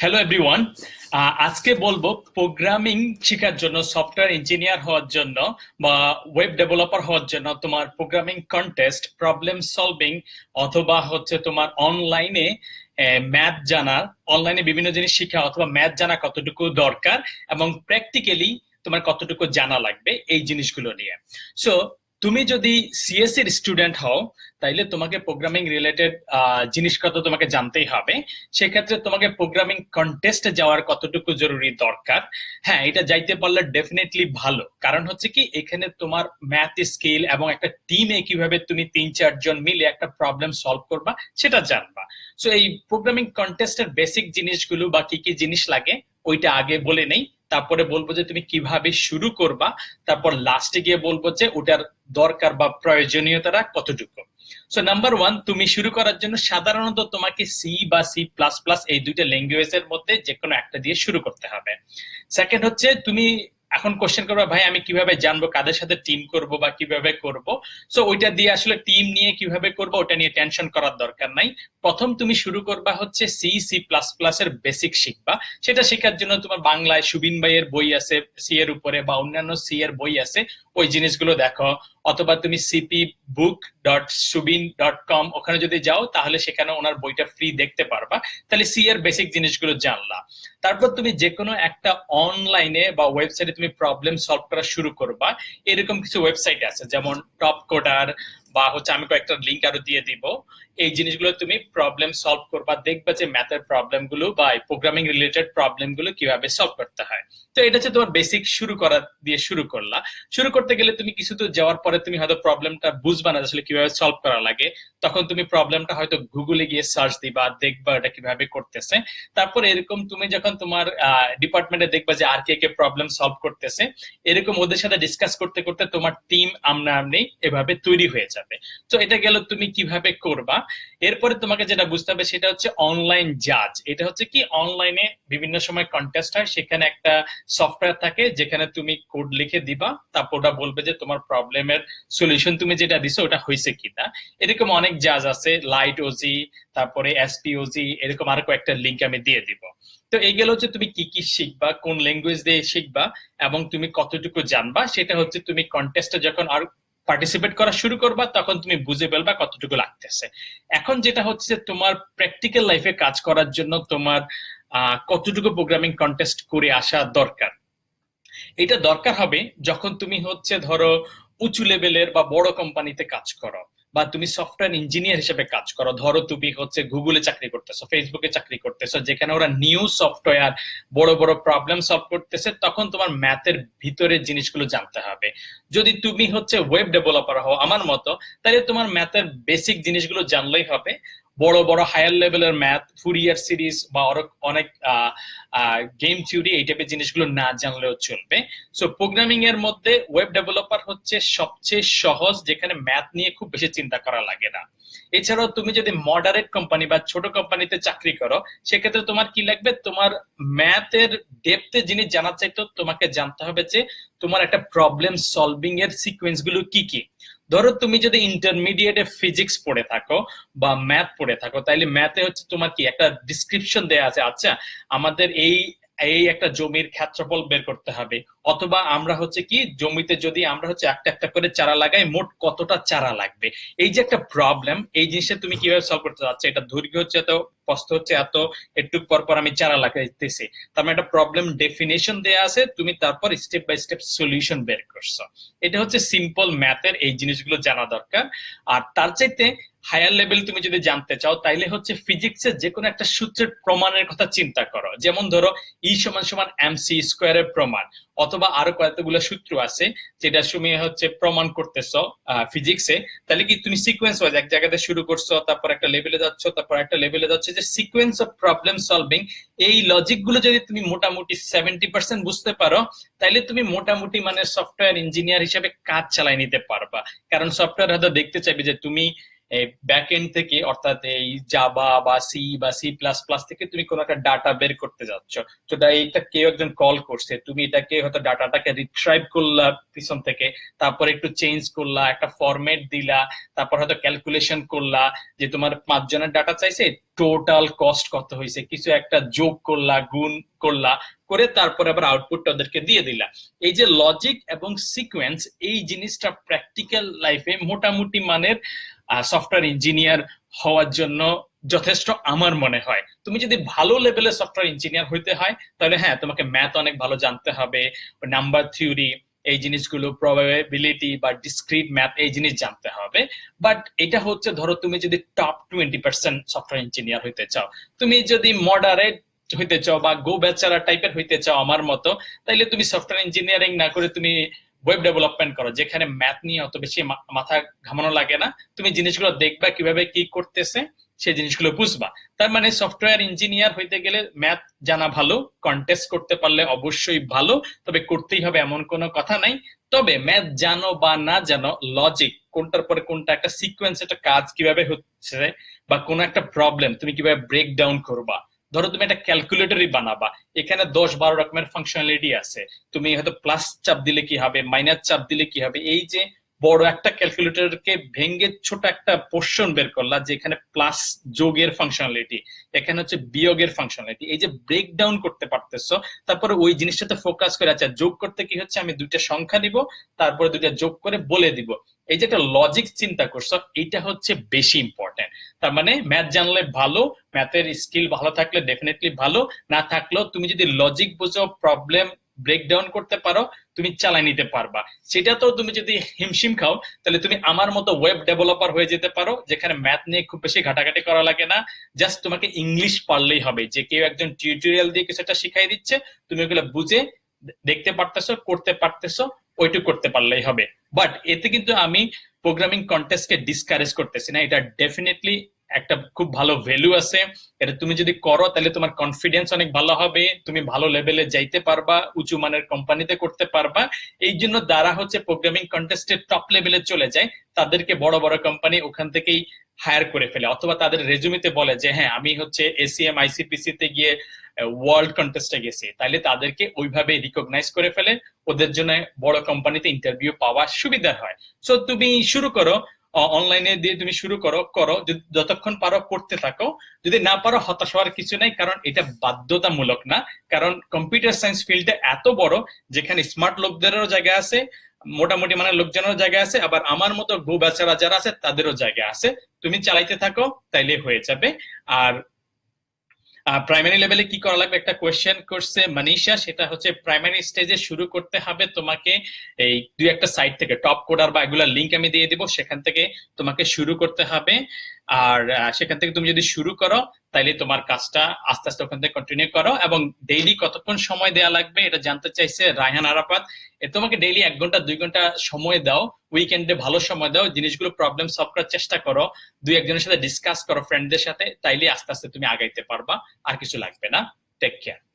Hello everyone আজকে বলব programming শেখার জন্য সফটওয়্যার ইঞ্জিনিয়ার হওয়ার জন্য বা ওয়েব ডেভেলপার হওয়ার জন্য তোমার প্রোগ্রামিং কন্টেস্ট প্রবলেম সলভিং অথবা হচ্ছে তোমার অনলাইনে ম্যাথ জানা অনলাইনে বিভিন্ন জিনিস শেখা অথবা ম্যাথ জানা কতটুকু দরকার এবং প্র্যাকটিক্যালি তোমার কতটুকু জানা লাগবে, এই জিনিসগুলো নিয়ে। সো তুমি যদি সিএসসির স্টুডেন্ট হও, তাইলে তোমাকে প্রোগ্রামিং রিলেটেড জিনিসপত্র তোমাকে জানতেই হবে। সেক্ষেত্রে তোমাকে প্রোগ্রামিং কন্টেস্টে যাওয়ার কতটুকু জরুরি দরকার? হ্যাঁ এটা যাইতে পারলে ডেফিনেটলি ভালো। কারণ হচ্ছে কি, এখানে তোমার ম্যাথ স্কিল এবং একটা টিমে কীভাবে তুমি তিন চারজন মিলে একটা প্রবলেম সলভ করবা, সেটা জানবা। সো এই প্রোগ্রামিং কন্টেস্টের বেসিক জিনিসগুলো বা কি কি জিনিস লাগে, ওইটা আগে বলে নেই। তারপরে বলব যে তুমি কীভাবে শুরু করবা, তারপর লাস্টে গিয়ে বলব যে ওটার দরকার বা প্রয়োজনীয়তাটা কতটুকু। সো নাম্বার ওয়ান তুমি শুরু করার জন্য সাধারণত তোমাকে সি বা সি প্লাস প্লাস এই দুইটা ল্যাঙ্গুয়েজের মধ্যে যে কোনো একটা দিয়ে শুরু করতে হবে। সেকেন্ড হচ্ছে তুমি এখন কোশ্চেন করবা, ভাই, আমি কীভাবে জানব কাদের সাথে টিম করব বা কীভাবে করব? সো ওইটা দিয়ে আসলে টিম নিয়ে কীভাবে করব, ওটা নিয়ে টেনশন করার দরকার নাই। প্রথম তুমি শুরু করবা হচ্ছে সি সি প্লাস প্লাস এর বেসিক শিখবা। সেটা শেখার জন্য তোমার বাংলায় সুবিন ভাইয়ের বই আছে সি এর উপরে বা অন্যান্য সি এর বই আছে। ওই জিনিসগুলো দেখো। অথবা তুমি CP book dot Subin dot com ওখানে যদি যাও, তাহলে সেখানে ওনার বইটা ফ্রি দেখতে পারবা। তাহলে সি এর বেসিক জিনিসগুলো জানলা। তারপর তুমি যে কোনো একটা অনলাইনে বা ওয়েবসাইটে তুমি প্রবলেম সলভ করা শুরু করবা। এরকম কিছু ওয়েবসাইট আছে, যেমন টপ কোডার বা হচ্ছে আমি কয়েকটা লিঙ্ক আরও দিয়ে দিব। এই জিনিসগুলো তুমি প্রবলেম সলভ করবা, দেখবা যে ম্যাথের প্রবলেমগুলো বা প্রোগ্রামিং রিলেটেড প্রবলেমগুলো কীভাবে সলভ করতে হয়। তো এটা হচ্ছে তোমার বেসিক শুরু করা দিয়ে শুরু করলা। শুরু করতে গেলে তুমি কিছু তো যাওয়ার পরে তুমি হয়তো প্রবলেমটা বুঝবা না আসলে কীভাবে সলভ করা লাগে। তখন তুমি প্রবলেমটা হয়তো গুগলে গিয়ে সার্চ দিবা, দেখবা এটা কীভাবে করতেছে। তারপর এরকম তুমি যখন তোমার ডিপার্টমেন্টে দেখবা যে আর কে কে প্রবলেম সলভ করতেছে, এরকম ওদের সাথে ডিসকাস করতে করতে তোমার টিম আমনা আমনি এভাবে তৈরি হয়ে যাবে তো এটা গেল তুমি কীভাবে করবা? এরপরে তোমাকে যেটা বুঝতে হবে সেটা হচ্ছে অনলাইন জাজ এটা হচ্ছে কি? অনলাইনে বিভিন্ন সময় কন্টেস্ট হয়, সেখানে একটা সফটওয়্যার থাকে, যেখানে তুমি কোড লিখে দিবা, তারপর ওটা বলবে যে তোমার প্রবলেমের সলিউশন তুমি যেটা দিছো ওটা হয়েছে কিনা। এরকম অনেক জাজ আছে লাইট ওজি তারপরে এসপিওজি এরকম আরও কয়েকটা লিঙ্ক আমি দিয়ে দিব। তো এইগুলো হচ্ছে তুমি কি কি শিখবা, কোন ল্যাঙ্গুয়েজ দিয়ে শিখবা, এবং তুমি কতটুকু জানবা, সেটা হচ্ছে তুমি কন্টেস্টে যখন আর পার্টিসিপেট করা শুরু করবা, তখন তুমি বুঝে ফেলবা কতটুকু লাগতেছে। এখন যেটা হচ্ছে তোমার প্র্যাকটিক্যাল লাইফে কাজ করার জন্য তোমার কতটুকু প্রোগ্রামিং কন্টেস্ট করে আসা দরকার। এটা দরকার হবে যখন তুমি হচ্ছে ধরো উঁচু লেভেলের বা বড় কোম্পানিতে কাজ করো। বা তুমি সফটওয়্যার ইঞ্জিনিয়ার হিসেবে কাজ করো, ধরো তুমি হচ্ছে গুগলে চাকরি করতেছো ফেসবুকে চাকরি করতেছো, যেখানে ওরা নিউ সফটওয়্যার বড় বড় প্রবলেম সলভ করতেছে, তখন তোমার ম্যাথের ভিতরে জিনিসগুলো জানতে হবে। যদি তুমি হচ্ছে ওয়েব ডেভেলপার হও, আমার মতো, তাহলে তোমার ম্যাথের বেসিক জিনিসগুলো জানলেই হবে। বড় বড় হায়ার লেভেলের ম্যাথ ফুরিয়ার সিরিজ বা অনেক গেম থিওরি এই টাইপের জিনিসগুলো না জানলেও চলবে। সো প্রোগ্রামিং এর মধ্যে ওয়েব ডেভেলপার হচ্ছে সবচেয়ে সহজ, যেখানে ম্যাথ নিয়ে খুব বেশি চিন্তা করা লাগে না। এছাড়াও তুমি যদি মডারেট কোম্পানি বা ছোট কোম্পানিতে চাকরি করো, সেক্ষেত্রে তোমার কি লাগবে? তোমার ম্যাথের ডেপথে জিনিস জানার চাইতো, তোমাকে জানতে হবে যে তোমার একটা প্রবলেম সলভিং এর সিকোয়েন্সগুলো কি কি। ধরো তুমি যদি ইন্টারমিডিয়েটে ফিজিক্স পড়ে থাকো বা ম্যাথ পড়ে থাকো, তাইলে ম্যাথে হচ্ছে তোমার কি একটা ডিসক্রিপশন দেয়া আছে আচ্ছা আমাদের এই এই একটা জমির ক্ষেত্রফল বের করতে হবে। অথবা আমরা হচ্ছে কি, জমিতে যদি আমরা হচ্ছে একটা একটা করে চারা লাগাই, মোট কতটা চারা লাগবে? এই যে একটা প্রবলেম এই জিনিসটা তুমি কীভাবে সলভ করতে চাচ্ছ? এটা দৈর্ঘ্য হচ্ছে এত কষ্ট হচ্ছে এত, একটু পর পর আমি চারা লাগাইতেছি। তার মানে একটা প্রবলেম ডেফিনেশন দেয়া আছে, তুমি তারপর স্টেপ বাই স্টেপ সলিউশন বের করছ। এটা হচ্ছে সিম্পল ম্যাথের এই জিনিসগুলো জানা দরকার। আর তার চাইতে হায়ার লেভেল তুমি যদি জানতে চাও, তাইলে হচ্ছে ফিজিক্সের যে কোনো একটা সূত্রের প্রমাণের কথা চিন্তা করো। যেমন ধরো ই সমান সমান এম সি স্কোয়ারের প্রমাণ, অথবা আরও কয়েকগুলো সূত্র আছে যেটা তুমি হচ্ছে প্রমাণ করতেছ ফিজিক্সে তাহলে কি তুমি সিকোয়েন্স ওয়াইজ এক জায়গাতে শুরু করছ, তারপর একটা লেভেলে যাচ্ছ, তারপর একটা লেভেলে যাচ্ছে যে সিকোয়েন্স অফ প্রবলেম সলভিং এই লজিকগুলো যদি তুমি মোটামুটি সেভেন্টি পার্সেন্ট বুঝতে পারো তাহলে তুমি মোটামুটি মানে সফটওয়্যার ইঞ্জিনিয়ার হিসেবে কাজ চালাই নিতে পারবা। কারণ সফটওয়্যার হয়তো দেখতে চাইবে যে তুমি ব্যাক এন্ড থেকে, অর্থাৎ এই জাবা বা সি বা সি প্লাস প্লাস থেকে তুমি কোনো একটা ডাটা বের করতে যাচ্ছ। তো এইটা কেউ একজন কল করছে, তুমি এটাকে হয়তো ডাটাটাকে রিট্রাইভ করলা পিছন থেকে, তারপর একটু চেঞ্জ করলা, একটা ফরম্যাট দিলা, তারপর হয়তো ক্যালকুলেশন করলা যে তোমার পাঁচজনের ডাটা চাইছে টোটাল কস্ট কত হয়েছে কিছু একটা যোগ করলা, গুণ করলা, করে তারপর আবার আউটপুট ওদেরকে দিয়ে দিলা। এই যে লজিক এবং সিকোয়েন্স এই জিনিসটা প্র্যাকটিক্যাল লাইফে মোটামুটি মানের সফটওয়্যার ইঞ্জিনিয়ার হওয়ার জন্য যথেষ্ট আমার মনে হয়। তুমি যদি ভালো লেভেলের সফটওয়্যার ইঞ্জিনিয়ার হইতে হয়, তাহলে হ্যাঁ তোমাকে ম্যাথ অনেক ভালো জানতে হবে। নাম্বার থিওরি এই জিনিসগুলো প্রবাবিলিটি বা ডিসক্রিট ম্যাথ এই জিনিস জানতে হবে। বাট এটা হচ্ছে, ধরো তুমি যদি top twenty percent software engineer হইতে চাও। তুমি যদি মডারেট হইতে চাও বা গো বেচারা টাইপের হইতে চাও আমার মতো, তাইলে তুমি সফটওয়্যার ইঞ্জিনিয়ারিং না করে তুমি ওয়েব ডেভেলপমেন্ট করো, যেখানে ম্যাথ নিয়ে অত বেশি মাথা ঘামানো লাগে না। তুমি জিনিসগুলো দেখবা, কীভাবে কি করতেছে, সেই জিনিসগুলো বুঝবা। তার মানে সফটওয়্যার ইঞ্জিনিয়ার হইতে গেলে ম্যাথ জানা ভালো কন্টেস্ট করতে পারলে অবশ্যই ভালো, তবে করতেই হবে এমন কোনো কথা নাই। তবে ম্যাথ জানো বা না জানো লজিক কোনটার পরে কোনটা, একটা সিকোয়েন্স একটা কাজ কীভাবে হচ্ছে, বা কোনো একটা প্রবলেম তুমি কীভাবে ব্রেক ডাউন করবা। ধরো তুমি একটা ক্যালকুলেটরই বানাবা, এখানে দশ বারো রকমের ফাংশনালিটি আছে। তুমি হয়তো প্লাস চাপ দিলে কি হবে মাইনাস চাপ দিলে কি হবে, এই যে বড় একটা ক্যালকুলেটরকে ভেঙে ছোট একটা পোর্শন বের করলা, যেখানে প্লাস যোগের ফাংশনালিটি এখানে হচ্ছে বিয়োগের ফাংশনালিটি এই যে ব্রেক ডাউন করতে পারতেছো, তারপরে ওই জিনিসটাতে ফোকাস করে আচ্ছা যোগ করতে কি হচ্ছে? আমি দুইটা সংখ্যা নিব, তারপরে দুইটা যোগ করে বলে দিব। এই যে একটা লজিক চিন্তা করছ এটা হচ্ছে বেশি ইম্পর্টেন্ট তার মানে ম্যাথ জানলে ভালো ম্যাথের স্কিল ভালো থাকলে ডেফিনেটলি ভালো, না থাকলেও তুমি যদি লজিক বুঝো প্রবলেম ব্রেক ডাউন করতে পারো, তুমি চালাই নিতে পারবা। সেটা তো তুমি যদি হিমশিম খাও, তাহলে তুমি আমার মতো ওয়েব ডেভেলপার হয়ে যেতে পারো, যেখানে ম্যাথ নিয়ে খুব বেশি ঘাটাঘাটি করা লাগে না। জাস্ট তোমাকে ইংলিশ পারলেই হবে। যে কেউ একজন টিউটোরিয়াল দিয়ে কিছু একটা শিখাই দিচ্ছে, তুমি ওগুলো বুঝে দেখতে পারতেছো, করতে পারতেছো, ওইটুকু করতে পারলেই হবে। বাট এতে কিন্তু আমি প্রোগ্রামিং কন্টেস্টকে ডিসকারেজ করতেছি না। এটা ডেফিনেটলি একটা খুব ভালো ভ্যালু আছে। এটা তুমি যদি করো, তাহলে তোমার কনফিডেন্স অনেক ভালো হবে। তুমি ভালো লেভেলে যাইতে পারবা, উঁচু মানের কোম্পানিতে করতে পারবা। এই জন্য দ্বারা হচ্ছে প্রোগ্রামিং কন্টেস্টের টপ লেভেলে চলে যায়। তাদেরকে বড় বড় কোম্পানি ওখান থেকেই হায়ার করে ফেলে। অথবা তাদের রেজুমিতে বলে যে হ্যাঁ আমি হচ্ছে এসিএম আইসিপিসি তে গিয়ে ওয়ার্ল্ড কন্টেস্টে গেছি। তাহলে তাদেরকে ওইভাবে রিকগনাইজ করে ফেলে। ওদের জন্য বড় কোম্পানিতে ইন্টারভিউ পাওয়া সুবিধা হয়। সো তুমি শুরু করো। অনলাইনে দিয়ে তুমি শুরু করো করো যতক্ষণ পারো করতে থাকো। যদি না পারো, হতাশ হওয়ার কিছু নাই, কারণ এটা বাধ্যতামূলক না। কারণ কম্পিউটার সায়েন্স ফিল্ডটা এত বড়, যেখানে স্মার্ট লোকদেরও জায়গা আছে, মোটামুটি মানে লোকজনের জায়গা আছে, আবার আমার মতো গো বেচারা যারা আছে, তাদেরও জায়গা আছে। তুমি চালাইতে থাকো, তাইলে হয়ে যাবে। আর প্রাইমারি লেভেলে কি করা লাগবে? একটা কোয়েশ্চেন করছে মানিশা সেটা হচ্ছে প্রাইমারি স্টেজে শুরু করতে হবে তোমাকে এই দুই একটা সাইট থেকে টপ কোডার বা এগুলা লিংক আমি দিয়ে দিব, সেখান থেকে তোমাকে শুরু করতে হবে। আর সেখান থেকে তুমি যদি শুরু করো, তাইলে তোমার কাজটা আস্তে আস্তে ওখান থেকে কন্টিনিউ করো এবং ডেইলি কতক্ষণ সময় দেওয়া লাগবে এটা জানতে চাইছে রায়হান আরাফাত। তোমাকে ডেইলি এক ঘণ্টা, দুই ঘণ্টা সময় দাও উইকেন্ডে ভালো সময় দাও, জিনিসগুলো প্রবলেম সলভ করার চেষ্টা করো, দুই একজনের সাথে ডিসকাস করো ফ্রেন্ডদের সাথে, তাইলে আস্তে আস্তে তুমি আগাইতে পারবা, আর কিছু লাগবে না। Take care